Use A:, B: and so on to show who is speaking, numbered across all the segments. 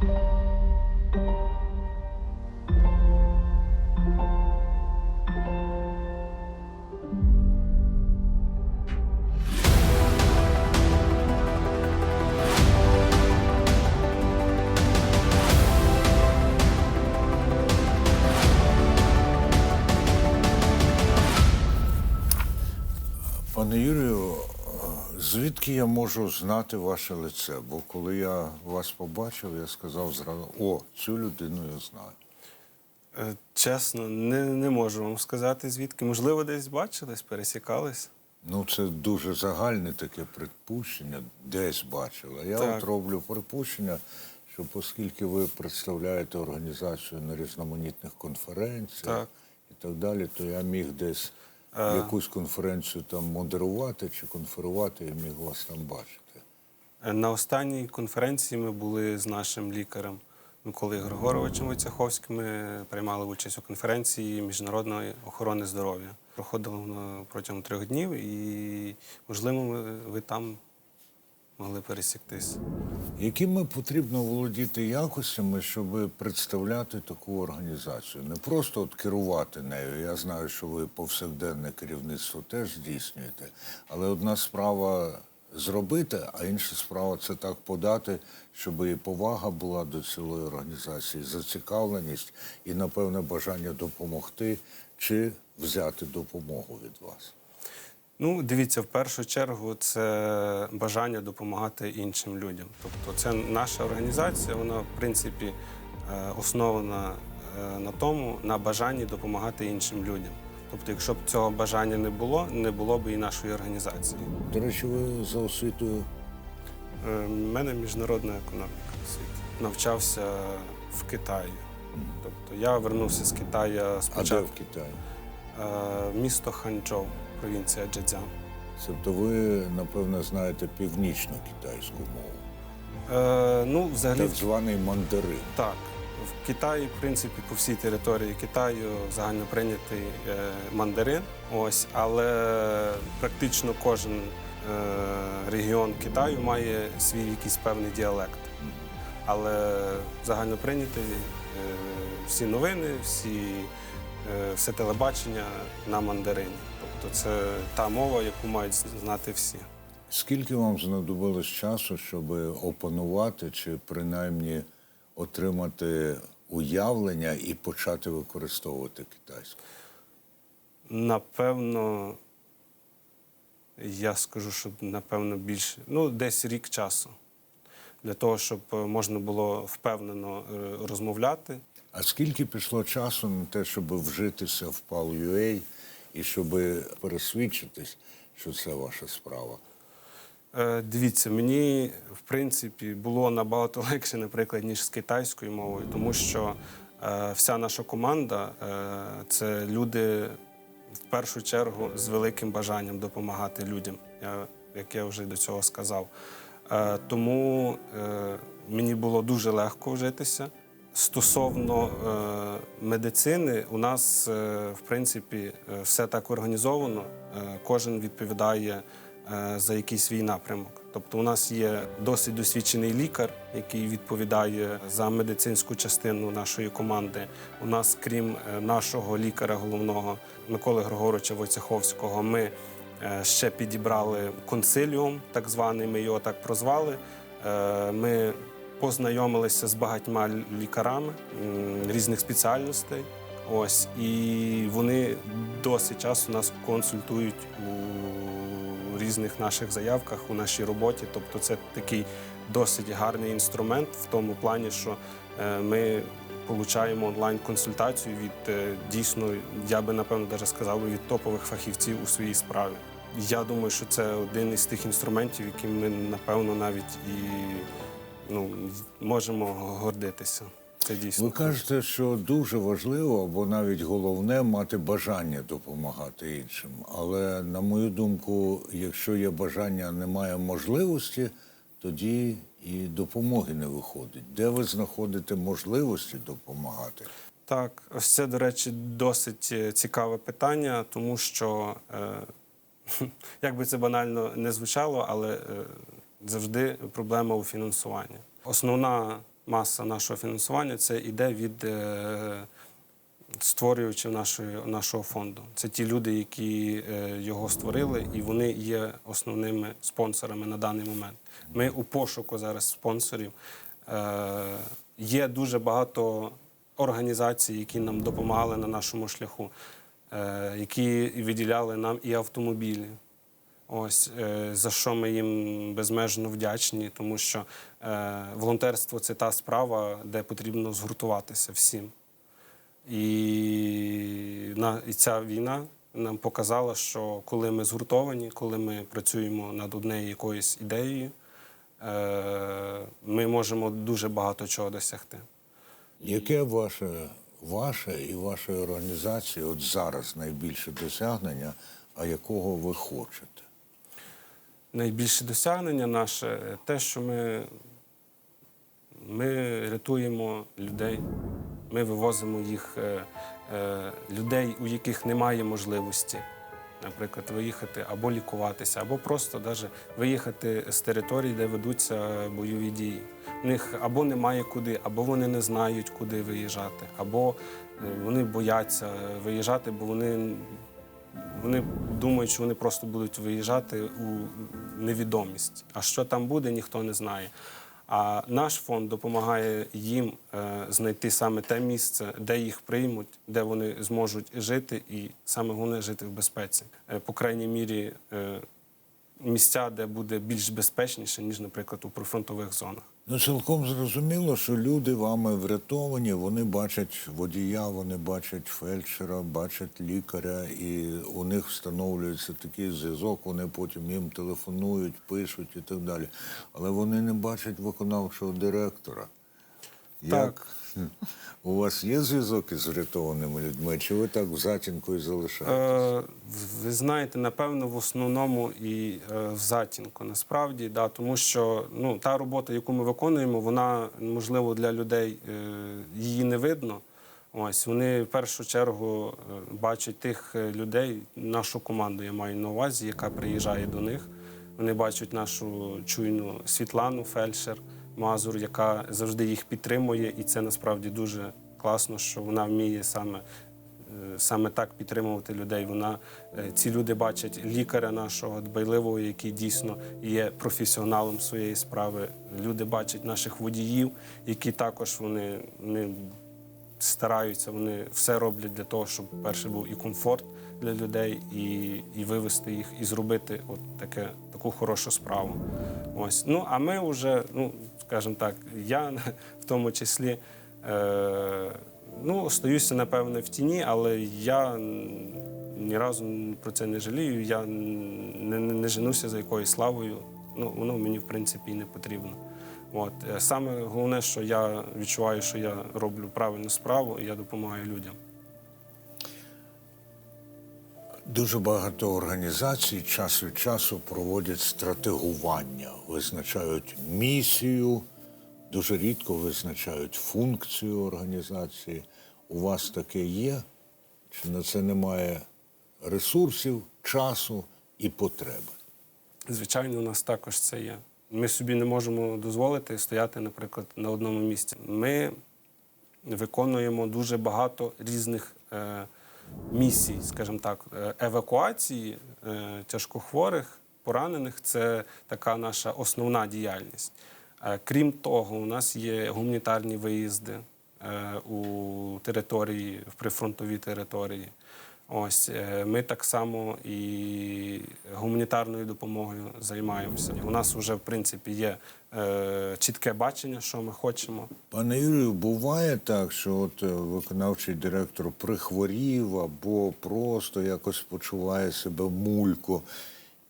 A: Пане звідки я можу знати ваше лице? Бо коли я вас побачив, я сказав зразу: о, цю людину я знаю.
B: Е, Чесно, не, не можу вам сказати звідки. Можливо, десь бачились, пересікались.
A: Ну, це дуже загальне таке припущення, десь бачила. Я
B: Так.
A: от роблю припущення, що оскільки ви представляєте організацію на різноманітних конференціях
B: Так.
A: і так далі, то я міг десь. Якусь конференцію там модерувати чи конферувати і міг вас там бачити.
B: На останній конференції ми були з нашим лікарем Миколою Григоровичем Войцяховським. Ми приймали участь у конференції міжнародної охорони здоров'я. Проходило воно протягом трьох днів, і, можливо, ви там могли пересіктись.
A: Якими потрібно володіти якостями, щоб представляти таку організацію? Не просто от керувати нею. Я знаю, що ви повсякденне керівництво теж здійснюєте, але одна справа зробити, а інша справа це так подати, щоб і повага була до цілої організації, зацікавленість і, напевне, бажання допомогти чи взяти допомогу від вас.
B: Ну, дивіться, в першу чергу це бажання допомагати іншим людям. Тобто, це наша організація, вона в принципі е, основана е, на тому, на бажанні допомагати іншим людям. Тобто, якщо б цього бажання не було, не було б і нашої організації.
A: До речі, ви за освітою
B: Е, в мене міжнародна економіка освіти. Навчався в Китаї. Тобто я вернувся з Китаю
A: а де в Китаї?
B: е, місто Ханчжоу, провінція Джедзян.
A: Тобто ви, напевно, знаєте північну китайську мову,
B: Е, ну, взагалі,
A: так званий мандарин.
B: Так, в Китаї, в принципі, по всій території Китаю загально прийнятий е, мандарин. Ось, але практично кожен е, регіон Китаю має свій якийсь певний діалект. Але загально прийнятий е, всі новини, всі, е, все телебачення на мандарині. Тобто це та мова, яку мають знати всі.
A: Скільки вам знадобилось часу, щоб опанувати чи принаймні отримати уявлення і почати використовувати китайську?
B: Напевно, я скажу, що напевно більше, ну, десь рік часу. Для того, щоб е, можна було впевнено е, розмовляти.
A: А скільки пішло часу на те, щоб вжитися в PAL.UA і щоб пересвідчитись, що це ваша справа?
B: Е, Дивіться, мені в принципі було набагато легше, наприклад, ніж з китайською мовою, тому що е, вся наша команда е, це люди в першу чергу з великим бажанням допомагати людям, як я вже до цього сказав. Тому мені було дуже легко вжитися. Стосовно е, медицини, у нас, е, в принципі, е, все так організовано. Е, кожен відповідає е, за якийсь свій напрямок. Тобто, у нас є досить досвідчений лікар, який відповідає за медицинську частину нашої команди. У нас, крім е, нашого лікаря головного Миколи Григоровича Войцеховського, ми е, ще підібрали консиліум, так званий, ми його так прозвали. Е, Ми познайомилися з багатьма лікарами різних спеціальностей. Ось і вони досить часто нас консультують у різних наших заявках у нашій роботі. Тобто, це такий досить гарний інструмент в тому плані, що е, ми получаємо онлайн-консультацію від е, дійсно, я би напевно даже сказав від топових фахівців у своїй справі. Я думаю, що це один із тих інструментів, яким ми напевно навіть і ну, можемо гордитися. Це дійсно.
A: Ви кажете, що дуже важливо або навіть головне мати бажання допомагати іншим. Але на мою думку, якщо є бажання, а немає можливості, тоді і допомоги не виходить. Де ви знаходите можливості допомагати?
B: Так, ось це, до речі, досить е, цікаве питання, тому що, е, як би це банально не звучало, але е, завжди проблема у фінансуванні. Основна маса нашого фінансування це йде від е, створювачів нашої, нашого фонду. Це ті люди, які е, його створили, і вони є основними спонсорами на даний момент. Ми у пошуку зараз спонсорів. Е, Є дуже багато організацій, які нам допомагали на нашому шляху, які виділяли нам і автомобілі. Ось е, за що ми їм безмежно вдячні, тому що е, волонтерство це та справа, де потрібно згуртуватися всім. І, ця війна нам показала, що коли ми згуртовані, коли ми працюємо над однією якоюсь ідеєю, е, ми можемо дуже багато чого досягти.
A: Яке ваше, ваше і вашої організації от зараз найбільше досягнення, а якого ви хочете?
B: Найбільше досягнення наше те, що ми, ми рятуємо людей, ми вивозимо їх, е, е, людей, у яких немає можливості, наприклад, виїхати або лікуватися, або просто даже виїхати з територій, де ведуться бойові дії. У них або немає куди, або вони не знають, куди виїжджати, або е, вони бояться виїжджати, бо вони вони думають, що вони просто будуть виїжджати у невідомість. А що там буде, ніхто не знає. А наш фонд допомагає їм е, знайти саме те місце, де їх приймуть, де вони зможуть жити, і саме головне жити в безпеці. Е, по крайній мірі, е, місця, де буде більш безпечніше, ніж, наприклад, у прифронтових зонах.
A: Ну, цілком зрозуміло, що люди вами врятовані, вони бачать водія, вони бачать фельдшера, бачать лікаря, і у них встановлюється такий зв'язок, вони потім їм телефонують, пишуть і так далі. Але вони не бачать виконавчого директора. Як у вас є зв'язок із врятованими людьми, чи ви так в затінку і залишаєтесь?
B: Е, ви знаєте, напевно, в основному і е, в затінку насправді, да, тому що ну, та робота, яку ми виконуємо, вона можливо для людей е, її не видно. Ось вони в першу чергу е, бачать тих е, людей, нашу команду я маю на увазі, яка приїжджає до них. Вони бачать нашу чуйну Світлану Фельдшер Мазур, яка завжди їх підтримує, і це насправді дуже класно, що вона вміє саме е, саме так підтримувати людей. Вона е, ці люди бачать лікаря нашого дбайливого, який дійсно є професіоналом своєї справи. Люди бачать наших водіїв, які також вони, вони стараються, вони все роблять для того, щоб перше був і комфорт для людей, і, і вивести їх, і зробити от таке, таку хорошу справу. Ось. Ну, а ми вже, ну, скажімо так, я в тому числі. Е, Ну, остаюся, напевне, в тіні, але я ні разу про це не жалію. Я не, не, не женуся за якоюсь славою. Ну, воно мені, в принципі, і не потрібно. От. Е, Саме головне, що я відчуваю, що я роблю правильну справу і я допомагаю людям.
A: Дуже багато організацій час від часу проводять стратегування, визначають місію, дуже рідко визначають функцію організації. У вас таке є? Чи на це немає ресурсів, часу і потреби?
B: Звичайно, у нас також це є. Ми собі не можемо дозволити стояти, наприклад, на одному місці. Ми виконуємо дуже багато різних е, місій, скажімо так, Е, евакуації е, тяжкохворих, поранених це така наша основна діяльність. Крім того, у нас є гуманітарні виїзди у території, в прифронтові території. Ось ми так само і гуманітарною допомогою займаємося. У нас вже в принципі є е, чітке бачення, що ми хочемо.
A: Пане Юрію, буває так, що от е, виконавчий директор прихворів або просто якось почуває себе мулько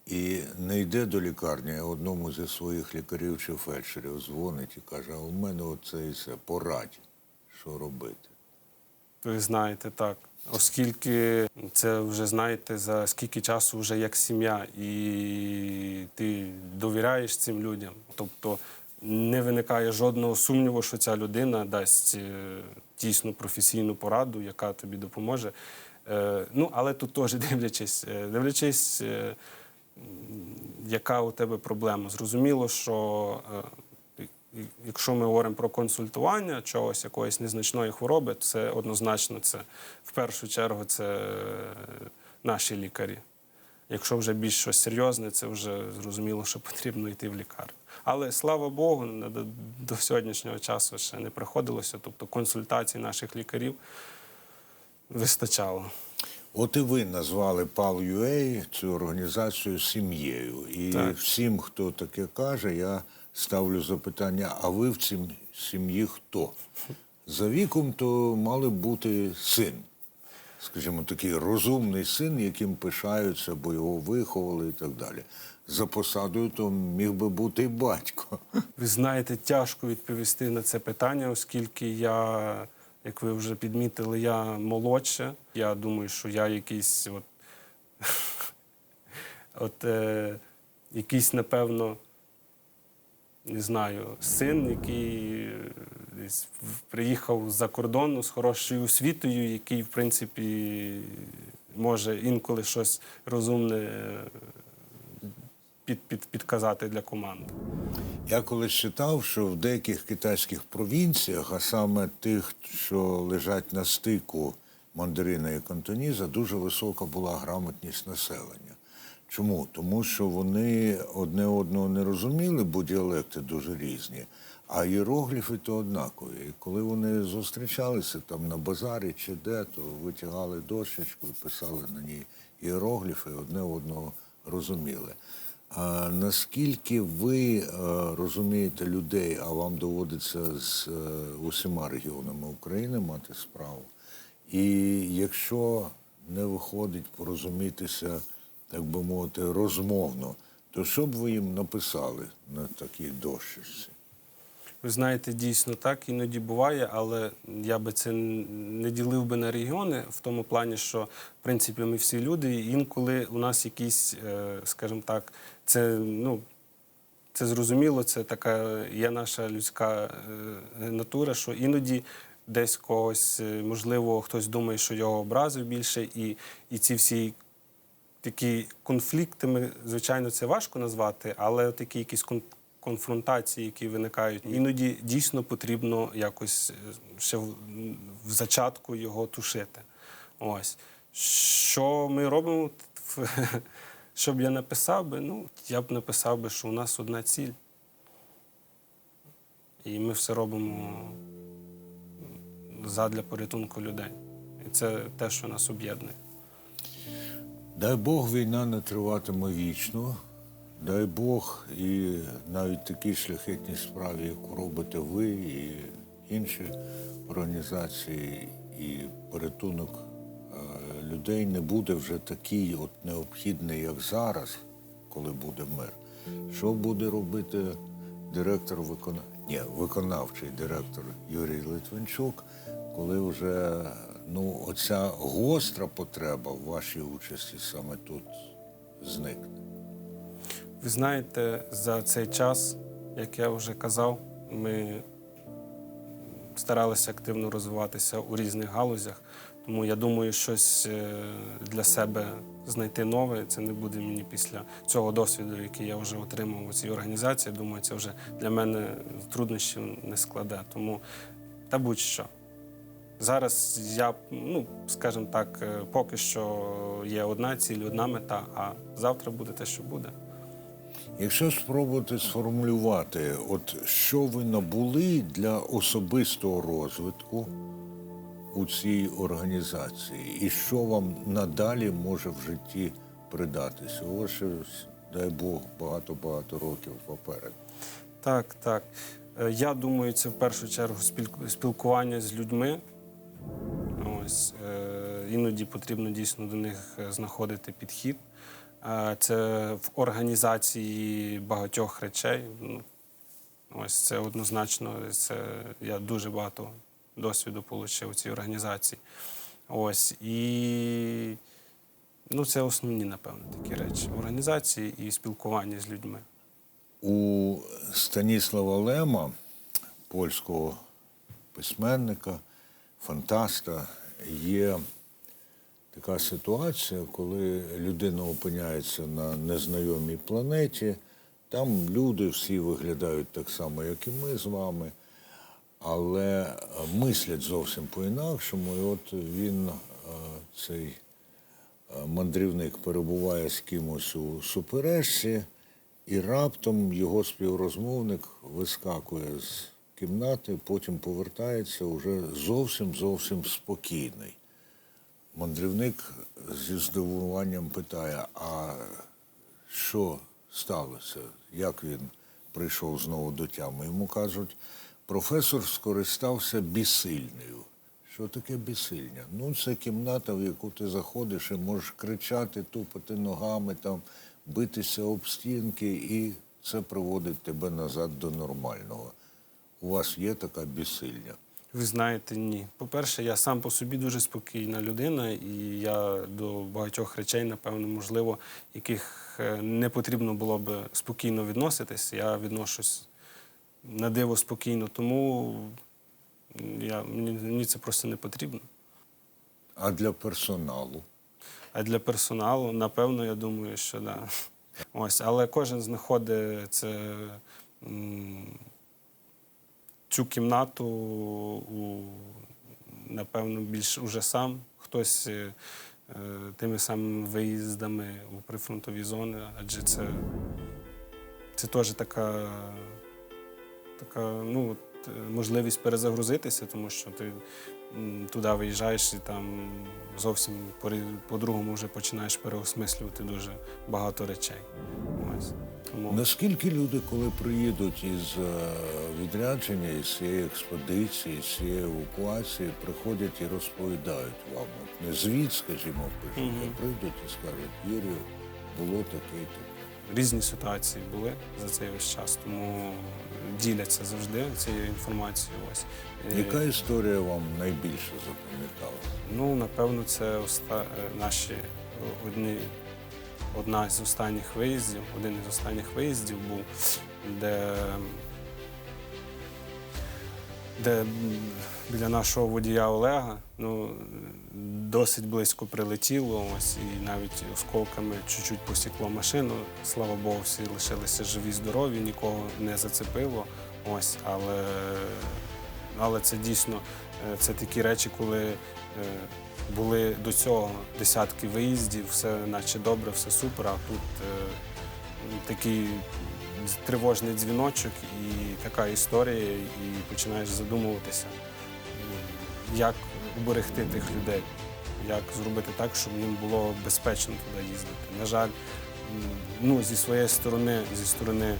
A: і не йде до лікарні, а одному зі своїх лікарів чи фельдшерів дзвонить і каже, а у мене оце і це порадь, що робити.
B: Ви знаєте, так. Оскільки це вже знаєте за скільки часу вже як сім'я, і ти довіряєш цим людям. Тобто не виникає жодного сумніву, що ця людина дасть е, дійсно професійну пораду, яка тобі допоможе. Е, Ну, але тут теж дивлячись, е, дивлячись, е, яка у тебе проблема. Зрозуміло, що е, якщо ми говоримо про консультування чогось, якоїсь незначної хвороби, це однозначно це в першу чергу це е, наші лікарі. Якщо вже більш щось серйозне, це вже зрозуміло, що потрібно йти в лікарню. Але слава Богу, до, до сьогоднішнього часу ще не приходилося. Тобто консультацій наших лікарів вистачало.
A: От і ви назвали PAL.UA цю організацію сім'єю. І
B: Так.
A: всім, хто таке каже, я ставлю запитання: а ви в цій сім'ї хто? За віком то мали б бути син. Скажімо, такий розумний син, яким пишаються, бо його виховали і так далі. За посадою то міг би бути і батько.
B: Ви знаєте, тяжко відповісти на це питання, оскільки я, як ви вже підмітили, я молодше. Я думаю, що я якийсь от, от е, якийсь, напевно, не знаю, син, який десь приїхав з-за кордону з хорошою освітою, який, в принципі, може інколи щось розумне е, під, під, підказати для команди.
A: Я колись читав, що в деяких китайських провінціях, а саме тих, що лежать на стику мандарина і кантоніза, дуже висока була грамотність населення. Чому? Тому що вони одне одного не розуміли, бо діалекти дуже різні, а іерогліфи то однакові. І коли вони зустрічалися там на базарі чи де, то витягали дощечку і писали на ній іерогліфи, одне одного розуміли. А наскільки ви е, розумієте людей, а вам доводиться з е, усіма регіонами України мати справу? І якщо не виходить порозумітися, так би мовити, розмовно, то що б ви їм написали на такій дощечці?
B: Ви знаєте, дійсно так іноді буває, але я би це не ділив би на регіони в тому плані, що в принципі ми всі люди, і інколи у нас якісь, е, скажімо так, це ну. Це зрозуміло, це така є наша людська е, натура, що іноді десь когось, е, можливо, хтось думає, що його образив більше, і, і ці всі такі конфлікти, ми, звичайно, це важко назвати, але такі якісь кон- конфронтації, які виникають, іноді дійсно потрібно якось е, ще в, в зачатку його тушити. Ось. Що ми робимо? Що б я написав би? Ну, я б написав би, що у нас одна ціль. І ми все робимо задля порятунку людей. І це те, що нас об'єднує.
A: Дай Бог, війна не триватиме вічно. Дай Бог, і навіть такі шляхетні справи, яку робите ви і інші організації, і порятунок людей не буде вже такий от необхідний, як зараз, коли буде мир. Що буде робити директор викона... Ні, виконавчий директор Юрій Литвинчук, коли вже ну, оця гостра потреба в вашій участі саме тут зникне?
B: Ви знаєте, за цей час, як я вже казав, ми старалися активно розвиватися у різних галузях. Тому я думаю, щось е, для себе знайти нове. Це не буде мені після цього досвіду, який я вже отримав у цій організації. Думаю, це вже для мене труднощів не складе. Тому та будь-що. Зараз я, ну скажімо так, е, поки що є одна ціль, одна мета, а завтра буде те, що буде.
A: Якщо спробувати сформулювати, от що ви набули для особистого розвитку у цій організації, і що вам надалі може в житті придатися? У вас дай Бог, багато-багато років попереду.
B: Так, так. Е, Я думаю, це в першу чергу спілкування з людьми. Ось е, іноді потрібно дійсно до них е, знаходити підхід. Це в організації багатьох речей. Ну, Ось це однозначно. Це я дуже багато досвіду отримав у цій організації. Ось і ну, це основні, напевно, такі речі. Організації і спілкування з людьми.
A: У Станіслава Лема, польського письменника, фантаста, є така ситуація, коли людина опиняється на незнайомій планеті, Там люди всі виглядають так само, як і ми з вами, але е, мислять зовсім по-інакшому. І от він, е, цей е, мандрівник, перебуває з кимось у суперечці, і раптом його співрозмовник вискакує з кімнати, потім повертається уже зовсім зовсім спокійний. Мандрівник зі здивуванням питає: а що сталося? Як він прийшов знову до тями? Йому кажуть, професор скористався бісильнею. Що таке бісильня? Ну, це кімната, в яку ти заходиш і можеш кричати, тупати ногами, там, битися об стінки, і це приводить тебе назад до нормального. У вас є така бісильня?
B: Ви знаєте, ні. По-перше, я сам по собі дуже спокійна людина, і я до багатьох речей, напевно, можливо, яких е, не потрібно було б спокійно відноситись. Я відношусь на диво спокійно, тому я, мені, мені це просто не потрібно.
A: А для персоналу?
B: А для персоналу, напевно, я думаю, що да. Ось, але кожен знаходить це, цю кімнату у, напевно, більш уже сам. Хтось е, тими самими виїздами у прифронтові зони, адже це, це теж така, така ну, от, е, можливість перезагрузитися, тому що ти туди виїжджаєш і там зовсім по-другому вже починаєш переосмислювати дуже багато речей. Ось. Тому...
A: Наскільки люди, коли приїдуть із е, відрядження, із цієї експедиції, з цієї евакуації, приходять і розповідають вам, от не звіт, скажімо, пишуть, а прийдуть і скажуть, Юрію, було таке і таке.
B: різні ситуації були за цей весь час, тому діляться завжди цією інформацією. Ось. Е,
A: Яка історія вам найбільше запам'ятала?
B: Ну, напевно, це оста... е, наші е, одні... одна з останніх виїздів, один із останніх виїздів був, де, де біля нашого водія Олега ну, досить близько прилетіло, ось, і навіть осколками чуть-чуть посікло машину. Слава Богу, всі лишилися живі, здорові, нікого не зацепило. Ось, але, але це дійсно е, це такі речі, коли е, були до цього десятки виїздів, все наче добре, все супер, а тут е, такий тривожний дзвіночок і така історія, і починаєш задумуватися, як уберегти тих людей, як зробити так, щоб їм було безпечно туди їздити. На жаль, ну, зі своєї сторони, зі сторони е,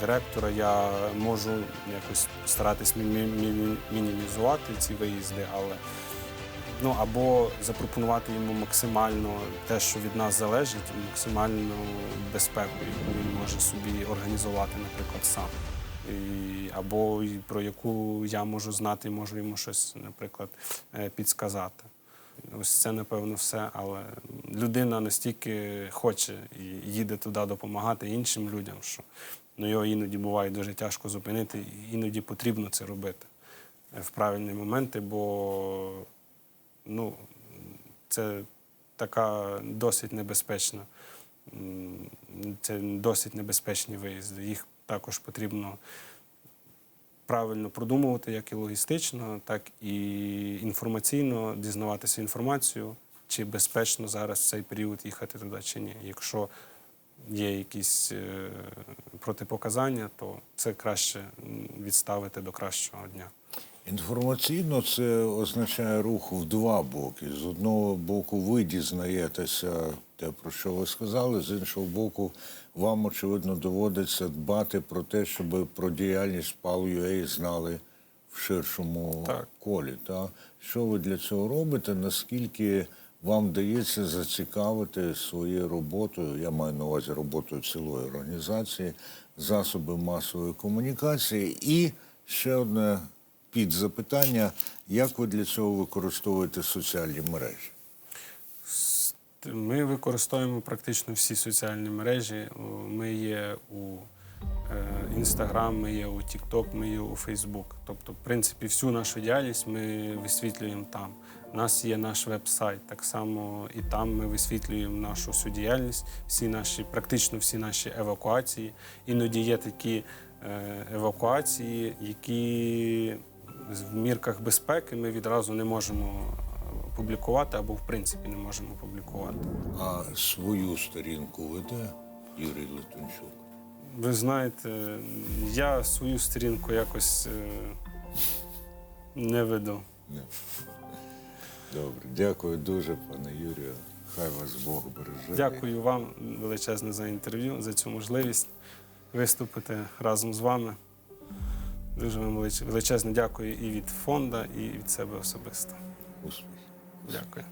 B: директора, я можу якось старатись міні- міні- мінімізувати ці виїзди, але ну або запропонувати йому максимально те, що від нас залежить, максимальну безпеку, яку він може собі організувати, наприклад, сам. Або про яку я можу знати, можу йому щось, наприклад, е, підсказати. Ось це, напевно, все. Але людина настільки хоче і їде туди допомагати іншим людям, що ну, його іноді буває дуже тяжко зупинити, і іноді потрібно це робити е, в правильні моменти, бо ну, це така досить небезпечна. Це досить небезпечні виїзди. Їх також потрібно правильно продумувати, як і логістично, так і інформаційно дізнаватися інформацію, чи безпечно зараз в цей період їхати туди чи ні. Якщо є якісь е, протипоказання, то це краще відставити до кращого дня.
A: Інформаційно це означає рух в два боки. З одного боку, ви дізнаєтеся те, про що ви сказали, з іншого боку, вам, очевидно, доводиться дбати про те, щоб про діяльність PAL.UA знали в ширшому
B: Так.
A: колі. Та? Що ви для цього робите? Наскільки вам вдається зацікавити своєю роботою, я маю на увазі роботою цілої організації, засоби масової комунікації і ще одне підзапитання, як ви для цього використовуєте соціальні мережі?
B: Ми використовуємо практично всі соціальні мережі. Ми є у Інстаграм, ми є у Тікток, ми є у Фейсбук. Тобто, в принципі, всю нашу діяльність ми висвітлюємо там. У нас є наш веб-сайт, так само і там ми висвітлюємо нашу всю діяльність, всі наші, практично всі наші евакуації. Іноді є такі е, евакуації, які в мірках безпеки ми відразу не можемо е, публікувати або в принципі не можемо публікувати.
A: А свою сторінку веде Юрій Литвинчук?
B: Ви знаєте, я свою сторінку якось е, не веду.
A: Добре, дякую дуже, пане Юрію. Хай вас Бог береже.
B: Дякую вам величезне за інтерв'ю, за цю можливість виступити разом з вами. Дуже вам величезне дякую і від фонду, і від себе особисто.
A: Успіхів.
B: Дякую.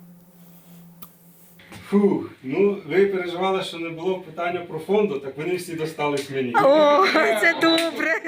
B: Фух, ну ви переживали, що не було питання про фонду, так вони всі достались мені.
C: О, це добре.